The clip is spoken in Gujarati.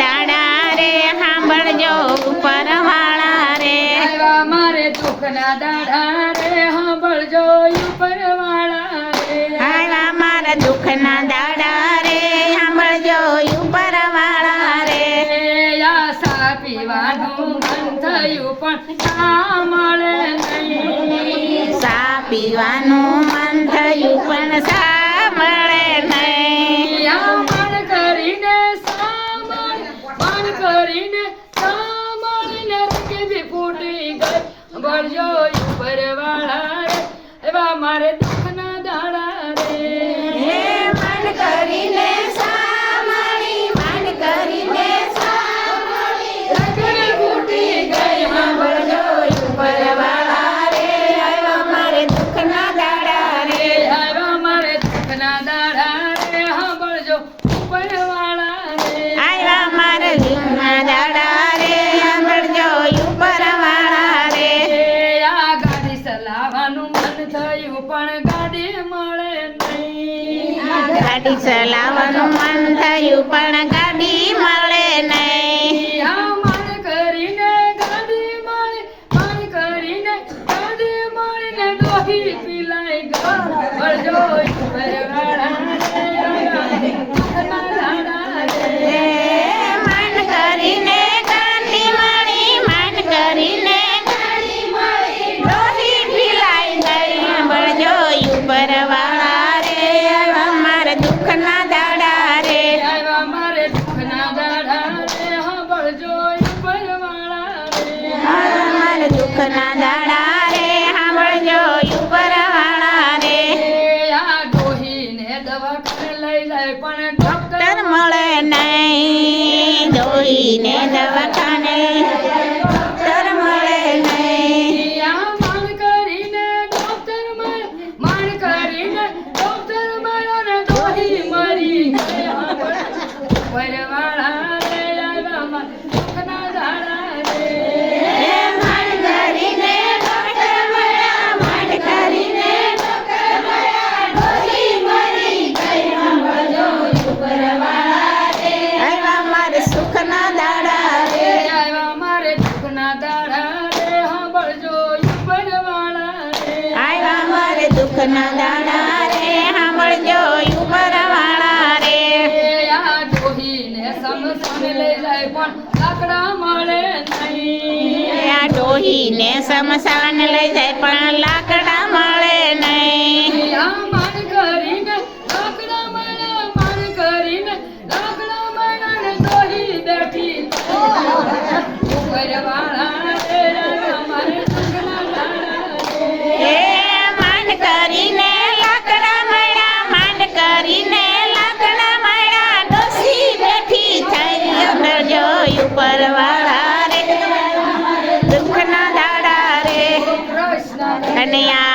દાડા રે સાંભળજો ઉપરવાળા રે. મારે દુઃખના દાડા રે સાંભળજો ઉપરવાળા રે. આવ્યા મારા દુઃખના દાડા રે સાંભળજો ઉપરવાળા રે. આશા પીવાનું મન થયું પણ શા નહીં. સા પીવાનું મન થયું પણ શા red. ગાડી ચલાવવાનું મન થયું પણ ગાડી મળે ના દાડા રે, સાંભળજો રે. આ ડોહીને દવાખાને લઈ જાય પણ ડોક્ટર મળે નહીં ડોહીને દવાખાને ના દાણા રે સાંભળજો ઉપર વાળા રે આ ડોહીને સમસમ લઈ જાય પણ લાકડા મળે નહીં આ ડોહીને સમસાન લઈ જાય પણ લાકડા கண்ணையா